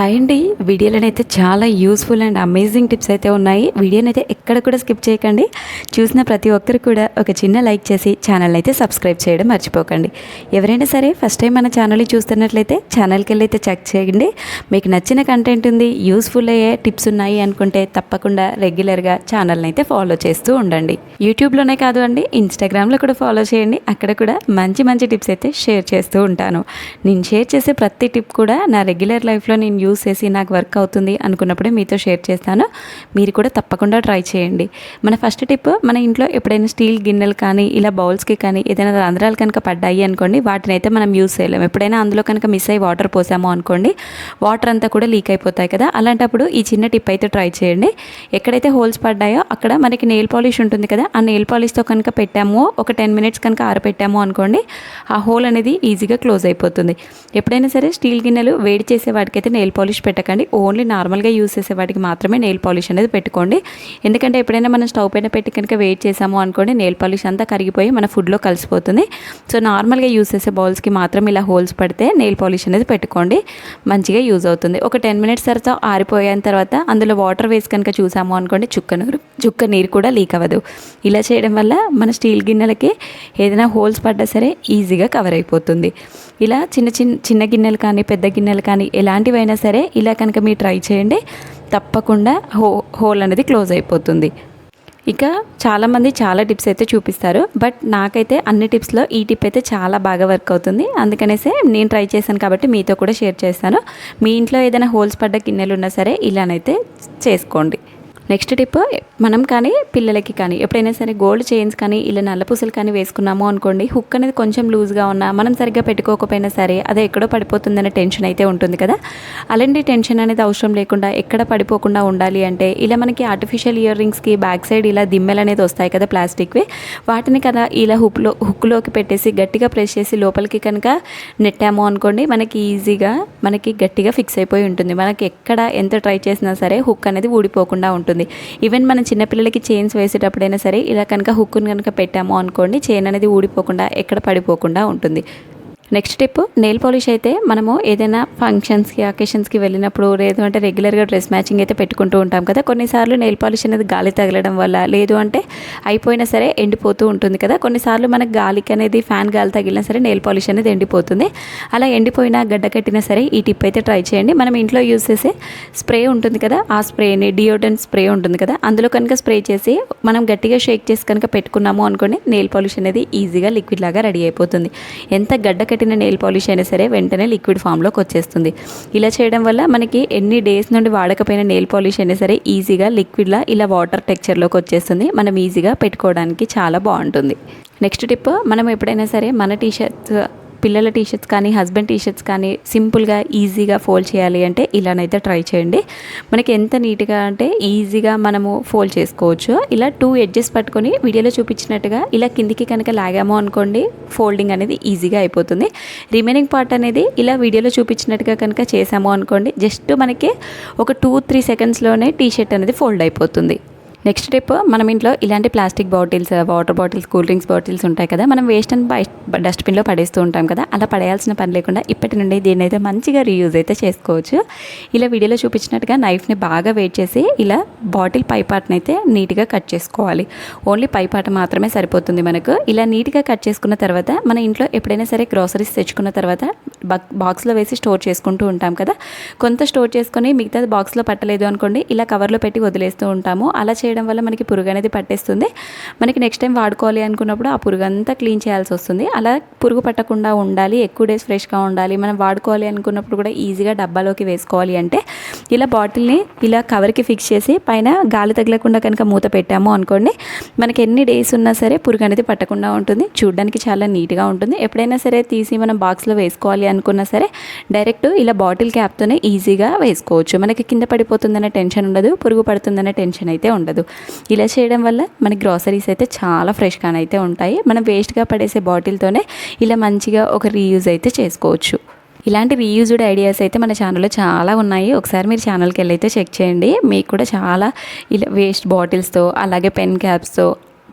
Hi అండి. వీడియోలో అయితే చాలా యూస్ఫుల్ అండ్ అమేజింగ్ టిప్స్ అయితే ఉన్నాయి. వీడియోని అయితే ఎక్కడ కూడా స్కిప్ చేయకండి. చూసిన ప్రతి ఒక్కరు కూడా ఒక చిన్న లైక్ చేసి ఛానల్ అయితే సబ్స్క్రైబ్ చేయడం మర్చిపోకండి. ఎవరైనా సరే ఫస్ట్ టైం మన ఛానల్ని చూస్తున్నట్లయితే ఛానల్కి వెళ్ళి అయితే చెక్ చేయండి. మీకు నచ్చిన కంటెంట్ ఉంది యూస్ఫుల్ అయ్యే టిప్స్ ఉన్నాయి అనుకుంటే తప్పకుండా రెగ్యులర్గా ఛానల్ని అయితే ఫాలో చేస్తూ ఉండండి. యూట్యూబ్లోనే కాదు అండి ఇన్స్టాగ్రామ్లో కూడా ఫాలో చేయండి. అక్కడ కూడా మంచి మంచి టిప్స్ అయితే షేర్ చేస్తూ ఉంటాను. నేను షేర్ చేసే ప్రతి టిప్ కూడా నా రెగ్యులర్ లైఫ్లో నేను యూస్ చేసి నాకు వర్క్ అవుతుంది అనుకున్నప్పుడే మీతో షేర్ చేస్తాను. మీరు కూడా తప్పకుండా ట్రై చేయండి. మన ఫస్ట్ టిప్ మన ఇంట్లో ఎప్పుడైనా స్టీల్ గిన్నెలు కానీ ఇలా బౌల్స్కి కానీ ఏదైనా రంధ్రాలు కనుక పడ్డాయి అనుకోండి వాటిని అయితే మనం యూస్ చేయలేము. ఎప్పుడైనా అందులో కనుక మిస్ అయ్యి వాటర్ పోసాము అనుకోండి వాటర్ అంతా కూడా లీక్ అయిపోతాయి కదా. అలాంటప్పుడు ఈ చిన్న టిప్ అయితే ట్రై చేయండి. ఎక్కడైతే హోల్స్ పడ్డాయో అక్కడ మనకి నెయిల్ పాలిష్ ఉంటుంది కదా ఆ నెయిల్ పాలిష్తో కనుక పెట్టాము ఒక టెన్ మినిట్స్ కనుక ఆరపెట్టాము అనుకోండి ఆ హోల్ అనేది ఈజీగా క్లోజ్ అయిపోతుంది. ఎప్పుడైనా సరే స్టీల్ గిన్నెలు వేడి చేసే వాటికైతే నెయిల్ నెయిల్ పాలిష్ పెట్టకండి. ఓన్లీ నార్మల్గా యూస్ చేసే వాటికి మాత్రమే నెయిల్ పాలిష్ అనేది పెట్టుకోండి. ఎందుకంటే ఎప్పుడైనా మనం స్టవ్ పైన పెట్టి కనుక వెయిట్ చేసాము అనుకోండి నెయిల్ పాలిష్ అంతా కరిగిపోయి మన ఫుడ్లో కలిసిపోతుంది. సో నార్మల్గా యూస్ చేసే బౌల్స్కి మాత్రం ఇలా హోల్స్ పడితే నెయిల్ పాలిష్ అనేది పెట్టుకోండి. మంచిగా యూజ్ అవుతుంది. ఒక టెన్ మినిట్స్ తర్వాత ఆరిపోయిన తర్వాత అందులో వాటర్ వేసి కనుక చూసాము అనుకోండి చుక్క నీరు చుక్క నీరు కూడా లీక్ అవ్వదు. ఇలా చేయడం వల్ల మన స్టీల్ గిన్నెలకి ఏదైనా హోల్స్ పడ్డా సరే ఈజీగా కవర్ అయిపోతుంది. ఇలా చిన్న చిన్న చిన్న గిన్నెలు కానీ పెద్ద గిన్నెలు కానీ ఎలాంటివైనా సరే ఇలా కనుక మీరు ట్రై చేయండి. తప్పకుండా హో హోల్ అనేది క్లోజ్ అయిపోతుంది. ఇక చాలామంది చాలా టిప్స్ అయితే చూపిస్తారు. బట్ నాకైతే అన్ని టిప్స్లో ఈ టిప్ అయితే చాలా బాగా వర్క్ అవుతుంది. అందుకనేసే నేను ట్రై చేశాను కాబట్టి మీతో కూడా షేర్ చేస్తాను. మీ ఇంట్లో ఏదైనా హోల్స్ పడ్డ గిన్నెలు ఉన్నా సరే ఇలానైతే చేసుకోండి. నెక్స్ట్ టిప్ మనం కానీ పిల్లలకి కానీ ఎప్పుడైనా సరే గోల్డ్ చైన్స్ కానీ ఇలా నల్ల పూసలు కానీ వేసుకున్నాము అనుకోండి హుక్ అనేది కొంచెం లూజ్గా ఉన్నా మనం సరిగ్గా పెట్టుకోకపోయినా సరే అదే ఎక్కడో పడిపోతుందనే టెన్షన్ అయితే ఉంటుంది కదా. అలాంటి టెన్షన్ అనేది అవసరం లేకుండా ఎక్కడ పడిపోకుండా ఉండాలి అంటే ఇలా మనకి ఆర్టిఫిషియల్ ఇయర్ రింగ్స్కి బ్యాక్ సైడ్ ఇలా దిమ్మెలు అనేది వస్తాయి కదా ప్లాస్టిక్వి వాటిని కదా ఇలా హుక్లో హుక్లోకి పెట్టేసి గట్టిగా ప్రెస్ చేసి లోపలికి కనుక నెట్టాము అనుకోండి మనకి ఈజీగా మనకి గట్టిగా ఫిక్స్ అయిపోయి ఉంటుంది. మనకి ఎక్కడ ఎంత ట్రై చేసినా సరే హుక్ అనేది ఊడిపోకుండా ఉంటుంది. ఈవెన్ మనం చిన్నపిల్లలకి చైన్స్ వేసేటప్పుడైనా సరే ఇలా కనుక హుక్కును కనుక పెట్టాము అనుకోండి చైన్ అనేది ఊడిపోకుండా ఎక్కడ పడిపోకుండా ఉంటుంది. నెక్స్ట్ టిప్ నెయిల్ పాలిష్ అయితే మనము ఏదైనా ఫంక్షన్స్కి అకేషన్స్కి వెళ్ళినప్పుడు లేదు అంటే రెగ్యులర్గా డ్రెస్ మ్యాచింగ్ అయితే పెట్టుకుంటూ ఉంటాం కదా. కొన్నిసార్లు నెయిల్ పాలిష్ అనేది గాలి తగలడం వల్ల లేదు అంటే అయిపోయినా సరే ఎండిపోతూ ఉంటుంది కదా. కొన్నిసార్లు మనకు గాలికి అనేది ఫ్యాన్ గాలి తగిలినా సరే నెయిల్ పాలిష్ అనేది ఎండిపోతుంది. అలా ఎండిపోయినా గడ్డ కట్టినా సరే ఈ టిప్ అయితే ట్రై చేయండి. మనం ఇంట్లో యూస్ చేసే స్ప్రే ఉంటుంది కదా. ఆ స్ప్రేని డియోడెంట్ స్ప్రే ఉంటుంది కదా. అందులో కనుక స్ప్రే చేసి మనం గట్టిగా షేక్ చేసి కనుక పెట్టుకున్నాము అనుకోండి నెయిల్ పాలిష్ అనేది ఈజీగా లిక్విడ్ లాగా రెడీ అయిపోతుంది. ఎంత గడ్డ కట్టిన నెయిల్ పాలిష్ అయినా సరే వెంటనే లిక్విడ్ ఫామ్లోకి వచ్చేస్తుంది. ఇలా చేయడం వల్ల మనకి ఎన్ని డేస్ నుండి వాడకపోయిన నెయిల్ పాలిష్ అయినా సరే ఈజీగా లిక్విడ్లా ఇలా వాటర్ టెక్చర్లోకి వచ్చేస్తుంది. మనం ఈజీగా పెట్టుకోవడానికి చాలా బాగుంటుంది. నెక్స్ట్ టిప్ మనం ఎప్పుడైనా సరే మన టీషర్ట్స్ పిల్లల టీషర్ట్స్ కానీ హస్బెండ్ టీషర్ట్స్ కానీ సింపుల్గా ఈజీగా ఫోల్డ్ చేయాలి అంటే ఇలానైతే ట్రై చేయండి. మనకి ఎంత నీట్గా అంటే ఈజీగా మనము ఫోల్డ్ చేసుకోవచ్చు. ఇలా టూ ఎడ్జెస్ పట్టుకొని వీడియోలో చూపించినట్టుగా ఇలా కిందికి కనుక లాగాము అనుకోండి ఫోల్డింగ్ అనేది ఈజీగా అయిపోతుంది. రిమైనింగ్ పార్ట్ అనేది ఇలా వీడియోలో చూపించినట్టుగా కనుక చేసాము అనుకోండి జస్ట్ మనకి ఒక టూ త్రీ సెకండ్స్లోనే టీషర్ట్ అనేది ఫోల్డ్ అయిపోతుంది. నెక్స్ట్ స్టెప్ మనం ఇంట్లో ఇలాంటి plastic bottles water bottles cool drinks bottles ఉంటాయి కదా మనం వేస్ట్ అండ్ డస్ట్బిన్లో పడేస్తూ ఉంటాం కదా అలా పడేయాల్సిన పని లేకుండా ఇప్పటి నుండి దీన్ని అయితే మంచిగా రీయూజ్ అయితే చేసుకోవచ్చు. ఇలా వీడియోలో చూపించినట్టుగా నైఫ్ని బాగా వెయిట్ చేసి ఇలా బాటిల్ పై పార్ట్ని అయితే నీట్గా కట్ చేసుకోవాలి. ఓన్లీ పై పార్ట్ మాత్రమే సరిపోతుంది మనకు. ఇలా నీట్గా కట్ చేసుకున్న తర్వాత మన ఇంట్లో ఎప్పుడైనా సరే గ్రోసరీస్ తెచ్చుకున్న తర్వాత బాక్స్లో వేసి స్టోర్ చేసుకుంటూ ఉంటాం కదా. కొంత స్టోర్ చేసుకొని మిగతాది బాక్స్లో పట్టలేదు అనుకోండి ఇలా కవర్లో పెట్టి వదిలేస్తూ ఉంటాము. అలా చేయడం వల్ల మనకి పురుగు అనేది పట్టేస్తుంది. మనకి నెక్స్ట్ టైం వాడుకోవాలి అనుకున్నప్పుడు ఆ పురుగు అంతా క్లీన్ చేయాల్సి వస్తుంది. అలా పురుగు పట్టకుండా ఉండాలి ఎక్కువ డేస్ ఫ్రెష్గా ఉండాలి మనం వాడుకోవాలి అనుకున్నప్పుడు కూడా ఈజీగా డబ్బాలోకి వేసుకోవాలి అంటే ఇలా బాటిల్ని ఇలా కవర్కి ఫిక్స్ చేసి పైన గాలి తగలకుండా కనుక మూత పెట్టాము అనుకోండి మనకి ఎన్ని డేస్ ఉన్నా సరే పురుగు అనేది పట్టకుండా ఉంటుంది. చూడడానికి చాలా నీట్గా ఉంటుంది. ఎప్పుడైనా సరే తీసి మనం బాక్స్లో వేసుకోవాలి అనుకున్నా సరే డైరెక్ట్ ఇలా బాటిల్ క్యాప్తోనే ఈజీగా వేసుకోవచ్చు. మనకి కింద పడిపోతుందనే టెన్షన్ ఉండదు పురుగు పడుతుందనే టెన్షన్ అయితే ఉండదు. ఇలా చేయడం వల్ల మన గ్రాసరీస్ అయితే చాలా ఫ్రెష్గానైతే ఉంటాయి. మనం వేస్ట్గా పడేసే బాటిల్తోనే ఇలా మంచిగా ఒక రీయూజ్ అయితే చేసుకోవచ్చు. ఇలాంటి రీయూజ్డ్ ఐడియాస్ అయితే మన ఛానల్లో చాలా ఉన్నాయి. ఒకసారి మీరు ఛానల్కి వెళ్ళి అయితే చెక్ చేయండి. మీకు కూడా చాలా ఇలా వేస్ట్ బాటిల్స్తో అలాగే పెన్ క్యాప్స్తో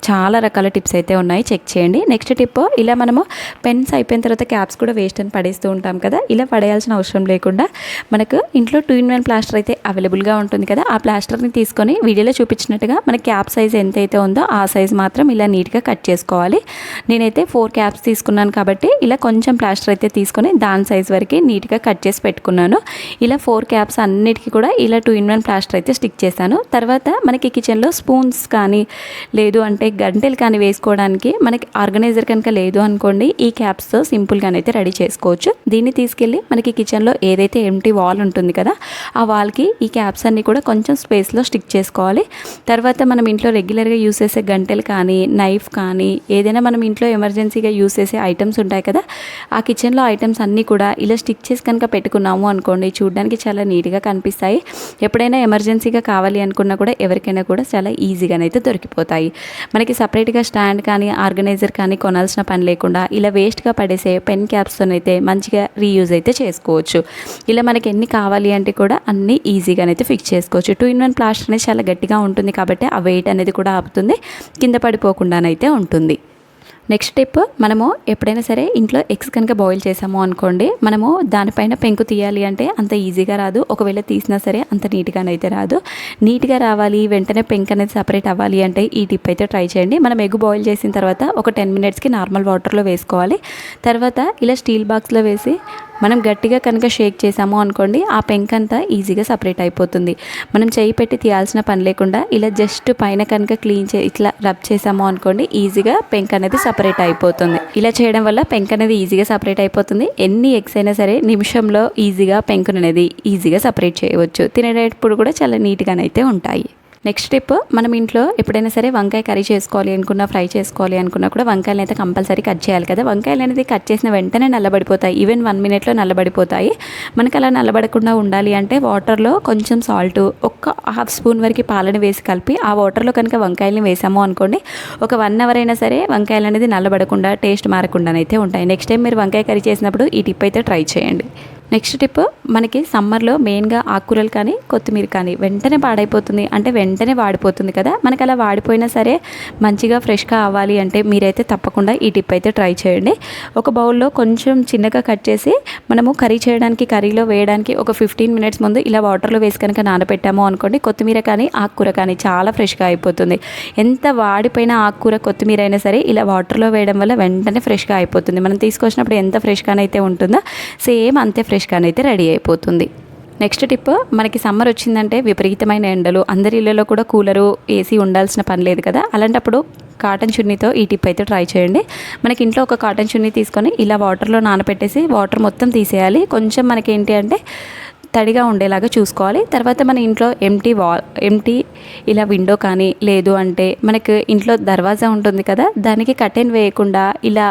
చాలా రకాల టిప్స్ అయితే ఉన్నాయి. చెక్ చేయండి. నెక్స్ట్ టిప్ ఇలా మనము పెన్స్ అయిపోయిన తర్వాత క్యాప్స్ కూడా వేస్ట్ అని పడేస్తూ ఉంటాం కదా. ఇలా పడేయాల్సిన అవసరం లేకుండా మనకు ఇంట్లో టూ ఇన్ వన్ ప్లాస్టర్ అయితే అవైలబుల్గా ఉంటుంది కదా. ఆ ప్లాస్టర్ని తీసుకొని వీడియోలో చూపించినట్టుగా మన క్యాప్ సైజ్ ఎంత అయితే ఉందో ఆ సైజ్ మాత్రం ఇలా నీట్గా కట్ చేసుకోవాలి. నేనైతే ఫోర్ క్యాప్స్ తీసుకున్నాను కాబట్టి ఇలా కొంచెం ప్లాస్టర్ అయితే తీసుకొని దాని సైజ్ వరకు నీట్గా కట్ చేసి పెట్టుకున్నాను. ఇలా ఫోర్ క్యాప్స్ అన్నిటికీ కూడా ఇలా టూ ఇన్ వన్ ప్లాస్టర్ అయితే స్టిక్ చేశాను. తర్వాత మనకి కిచెన్లో స్పూన్స్ కానీ లేదు అంటే గంటెలు కానీ వేసుకోవడానికి మనకి ఆర్గనైజర్ కనుక లేదు అనుకోండి ఈ క్యాప్స్తో సింపుల్గానైతే రెడీ చేసుకోవచ్చు. దీన్ని తీసుకెళ్ళి మనకి కిచెన్లో ఏదైతే ఎంటీ వాల్ ఉంటుంది కదా ఆ వాల్కి ఈ క్యాప్స్ అన్నీ కూడా కొంచెం స్పేస్లో స్టిక్ చేసుకోవాలి. తర్వాత మనం ఇంట్లో రెగ్యులర్గా యూస్ చేసే గంటెలు కానీ నైఫ్ కానీ ఏదైనా మనం ఇంట్లో ఎమర్జెన్సీగా యూస్ చేసే ఐటమ్స్ ఉంటాయి కదా ఆ కిచెన్లో ఐటమ్స్ అన్నీ కూడా ఇలా స్టిక్ చేసి కనుక పెట్టుకున్నాము అనుకోండి చూడడానికి చాలా నీట్గా కనిపిస్తాయి. ఎప్పుడైనా ఎమర్జెన్సీగా కావాలి అనుకున్నా కూడా ఎవరికైనా కూడా చాలా ఈజీగానైతే దొరికిపోతాయి. మనకి సపరేట్గా స్టాండ్ కానీ ఆర్గనైజర్ కానీ కొనాల్సిన పని లేకుండా ఇలా వేస్ట్గా పడేసే పెన్ క్యాప్స్తోనైతే మంచిగా రీయూజ్ అయితే చేసుకోవచ్చు. ఇలా మనకి ఎన్ని కావాలి అంటే కూడా అన్నీ ఈజీగానైతే ఫిక్స్ చేసుకోవచ్చు. టూ ఇన్ వన్ ప్లాస్టర్ అనేది చాలా గట్టిగా ఉంటుంది కాబట్టి ఆ వెయిట్ అనేది కూడా ఆపుతుంది. కింద పడిపోకుండానైతే ఉంటుంది. నెక్స్ట్ టిప్ మనము ఎప్పుడైనా సరే ఇంట్లో ఎగ్స్ కనుక బాయిల్ చేసాము అనుకోండి మనము దానిపైన పెంకు తీయాలి అంటే అంత ఈజీగా రాదు. ఒకవేళ తీసినా సరే అంత నీట్గానైతే రాదు. నీట్గా రావాలి వెంటనే పెంక్ అనేది సపరేట్ అవ్వాలి అంటే ఈ టిప్ అయితే ట్రై చేయండి. మనం ఎగ్ బాయిల్ చేసిన తర్వాత ఒక టెన్ మినిట్స్కి నార్మల్ వాటర్లో వేసుకోవాలి. తర్వాత ఇలా స్టీల్ బాక్స్లో వేసి మనం గట్టిగా కనుక షేక్ చేసాము అనుకోండి ఆ పెంక్ అంతా ఈజీగా సపరేట్ అయిపోతుంది. మనం చేయి పెట్టి తీయాల్సిన పని లేకుండా ఇలా జస్ట్ పైన కనుక క్లీన్ చే ఇట్లా రబ్ చేసాము అనుకోండి ఈజీగా పెంక్ అనేది సపరేట్ అయిపోతుంది. ఇలా చేయడం వల్ల పెంక్ అనేది ఈజీగా సపరేట్ అయిపోతుంది. ఎన్ని ఎగ్స్ అయినా సరే నిమిషంలో ఈజీగా పెంకును అనేది ఈజీగా సపరేట్ చేయవచ్చు. తినేటప్పుడు కూడా చాలా నీట్గానైతే ఉంటాయి. నెక్స్ట్ స్టెప్ మనం ఇంట్లో ఎప్పుడైనా సరే వంకాయ కర్రీ చేసుకోవాలి అనుకున్నా ఫ్రై చేసుకోవాలి అనుకున్నా కూడా వంకాయలు అయితే కంపల్సరీ కట్ చేయాలి కదా. వంకాయలు అనేది కట్ చేసిన వెంటనే నల్లబడిపోతాయి. ఈవెన్ వన్ మినిట్లో నల్లబడిపోతాయి. మనకు అలా నల్లబడకుండా ఉండాలి అంటే వాటర్లో కొంచెం సాల్ట్ ఒక్క హాఫ్ స్పూన్ వరకు పాలను వేసి కలిపి ఆ వాటర్లో కనుక వంకాయలని వేసాము అనుకోండి ఒక వన్ అవర్ అయినా సరే వంకాయలు అనేది నల్లబడకుండా టేస్ట్ మారకుండానైతే ఉంటాయి. నెక్స్ట్ టైం మీరు వంకాయ కర్రీ చేసినప్పుడు ఈ టిప్ అయితే ట్రై చేయండి. నెక్స్ట్ టిప్ మనకి సమ్మర్లో మెయిన్గా ఆకుకూరలు కానీ కొత్తిమీర కానీ వెంటనే పాడైపోతుంది. అంటే వెంటనే వాడిపోతుంది కదా. మనకి అలా వాడిపోయినా సరే మంచిగా ఫ్రెష్గా అవ్వాలి అంటే మీరైతే తప్పకుండా ఈ టిప్ అయితే ట్రై చేయండి. ఒక బౌల్లో కొంచెం చిన్నగా కట్ చేసి మనము కర్రీ చేయడానికి కర్రీలో వేయడానికి ఒక ఫిఫ్టీన్ మినిట్స్ ముందు ఇలా వాటర్లో వేసి కనుక నానబెట్టాము అనుకోండి కొత్తిమీర కానీ ఆకుకూర కానీ చాలా ఫ్రెష్గా అయిపోతుంది. ఎంత వాడిపోయిన ఆకుకూర కొత్తిమీర అయినా సరే ఇలా వాటర్లో వేయడం వల్ల వెంటనే ఫ్రెష్గా అయిపోతుంది. మనం తీసుకొచ్చినప్పుడు ఎంత ఫ్రెష్గానైతే ఉంటుందో సేమ్ అంతే ఫ్రెష్ ఫ్రెష్గానైతే రెడీ అయిపోతుంది. నెక్స్ట్ టిప్ మనకి సమ్మర్ వచ్చిందంటే విపరీతమైన ఎండలు అందరి ఇళ్ళలో కూడా కూలరు ఏసీ ఉండాల్సిన పని లేదు కదా? అలాంటప్పుడు కాటన్ చున్నీతో ఈ టిప్ అయితే ట్రై చేయండి. మనకి ఇంట్లో ఒక కాటన్ చున్నీ తీసుకొని ఇలా వాటర్లో నానబెట్టేసి వాటర్ మొత్తం తీసేయాలి. కొంచెం మనకి ఏంటి అంటే తడిగా ఉండేలాగా చూసుకోవాలి. తర్వాత మన ఇంట్లో ఎంటీ వాల్ ఎంటీ ఇలా విండో కానీ లేదు అంటే మనకు ఇంట్లో దర్వాజా ఉంటుంది కదా దానికి కటెన్ వేయకుండా ఇలా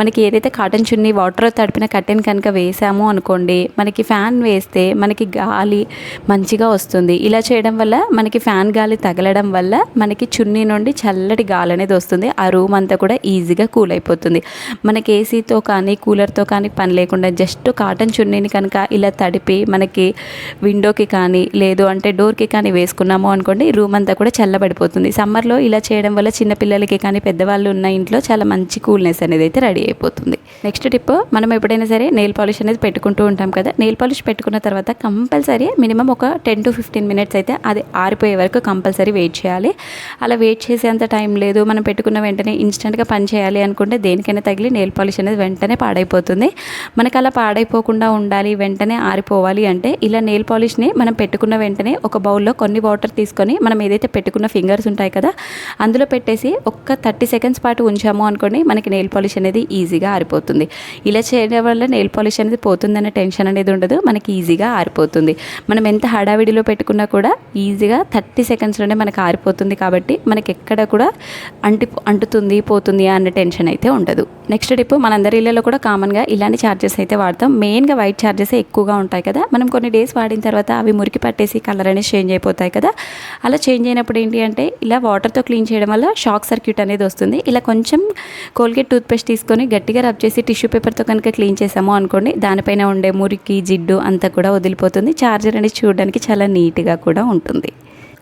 మనకి ఏదైతే కాటన్ చున్నీ వాటర్ తడిపిన కటెన్ కనుక వేసాము అనుకోండి మనకి ఫ్యాన్ వేస్తే మనకి గాలి మంచిగా వస్తుంది. ఇలా చేయడం వల్ల మనకి ఫ్యాన్ గాలి తగలడం వల్ల మనకి చున్నీ నుండి చల్లటి గాలి అనేది వస్తుంది. ఆ రూమ్ అంతా కూడా ఈజీగా కూల్ అయిపోతుంది. మనకి ఏసీతో కానీ కూలర్తో కానీ పని లేకుండా జస్ట్ కాటన్ చున్నీని కనుక ఇలా తడిపి మనకి విండోకి కానీ లేదు అంటే డోర్కి కానీ వేసుకున్నాము అనుకోండి రూమ్ అంతా కూడా చల్లబడిపోతుంది. సమ్మర్లో ఇలా చేయడం వల్ల చిన్నపిల్లలకి కానీ పెద్దవాళ్ళు ఉన్న ఇంట్లో చాలా మంచి కూల్నెస్ అనేది అయితే రెడీ అయిపోతుంది. నెక్స్ట్ టిప్ మనం ఎప్పుడైనా సరే నెయిల్ పాలిష్ అనేది పెట్టుకుంటూ ఉంటాం కదా నెయిల్ పాలిష్ పెట్టుకున్న తర్వాత కంపల్సరీ మినిమం ఒక టెన్ టు ఫిఫ్టీన్ మినిట్స్ అయితే అది ఆరిపోయే వరకు కంపల్సరీ వెయిట్ చేయాలి. అలా వెయిట్ చేసేంత టైం లేదు మనం పెట్టుకున్న వెంటనే ఇన్స్టెంట్గా పని చేయాలి అనుకుంటే దేనికైనా తగిలి నెయిల్ పాలిష్ అనేది వెంటనే పాడైపోతుంది. మనకు అలా పాడైపోకుండా ఉండాలి వెంటనే ఆరిపోవాలి అంటే ఇలా నెయిల్ పాలిష్ని మనం పెట్టుకున్న వెంటనే ఒక బౌల్లో కొన్ని వాటర్ తీసుకొని మనం ఏదైతే పెట్టుకున్న ఫింగర్స్ ఉంటాయి కదా అందులో పెట్టేసి ఒక్క థర్టీ సెకండ్స్ పాటు ఉంచాము అనుకోండి మనకి నెయిల్ పాలిష్ అనేది ఈజీగా ఆరిపోతుంది. ఇలా చేయడం వల్ల నెయిల్ పాలిష్ అనేది పోతుందనే టెన్షన్ అనేది ఉండదు మనకి ఈజీగా ఆరిపోతుంది. మనం ఎంత హడావిడిలో పెట్టుకున్నా కూడా ఈజీగా థర్టీ సెకండ్స్లోనే మనకు ఆరిపోతుంది కాబట్టి మనకి ఎక్కడ కూడా అంటి అంటుతుంది పోతుంది అన్న టెన్షన్ అయితే ఉండదు. నెక్స్ట్ టిప్ మనందరి ఇళ్ళలో కూడా కామన్గా ఇలాంటి ఛార్జెస్ అయితే వాడతాం. మెయిన్గా వైట్ ఛార్జెస్ ఎక్కువగా ఉంటాయి కదా మనం కొన్ని డేస్ వాడిన తర్వాత అవి మురికి పట్టేసి కలర్ అనేది చేంజ్ అయిపోతాయి కదా. అలా చేంజ్ అయినప్పుడు ఏంటి అంటే ఇలా వాటర్తో క్లీన్ చేయడం వల్ల షాక్ సర్క్యూట్ అనేది వస్తుంది. ఇలా కొంచెం కోల్గేట్ టూత్పేస్ట్ తీసుకొని గట్టిగా రబ్ చేసి టిష్యూ పేపర్తో కనుక క్లీన్ చేసాము అనుకోండి దానిపైన ఉండే మురికి జిడ్డు అంతా కూడా వదిలిపోతుంది. ఛార్జర్ అనేది చూడడానికి చాలా నీట్గా కూడా ఉంటుంది.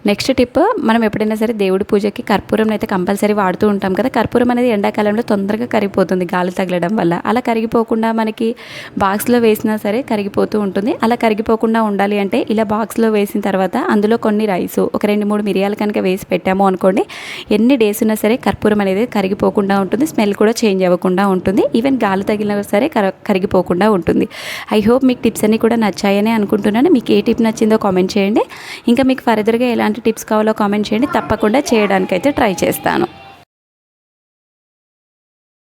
నెక్స్ట్ టిప్ మనం ఎప్పుడైనా సరే దేవుడి పూజకి కర్పూరం అయితే కంపల్సరీ వాడుతూ ఉంటాం కదా. కర్పూరం అనేది ఎండాకాలంలో తొందరగా కరిగిపోతుంది గాలి తగలడం వల్ల. అలా కరిగిపోకుండా మనకి బాక్స్లో వేసినా సరే కరిగిపోతూ ఉంటుంది. అలా కరిగిపోకుండా ఉండాలి అంటే ఇలా బాక్స్లో వేసిన తర్వాత అందులో కొన్ని రైస్ ఒక రెండు మూడు మిరియాలు కనుక వేసి పెట్టాము అనుకోండి ఎన్ని డేస్ ఉన్నా సరే కర్పూరం అనేది కరిగిపోకుండా ఉంటుంది. స్మెల్ కూడా చేంజ్ అవ్వకుండా ఉంటుంది. ఈవెన్ గాలి తగిలినా సరే కర కరిగిపోకుండా ఉంటుంది. ఐ హోప్ మీకు టిప్స్ అన్నీ కూడా నచ్చాయని అనుకుంటున్నాను. మీకు ఏ టిప్ నచ్చిందో కామెంట్ చేయండి. ఇంకా మీకు ఫర్దర్గా ఎలా ఎలాంటి టిప్స్ కావాలో కామెంట్ చేయండి. తప్పకుండా చేయడానికైతే ట్రై చేస్తాను.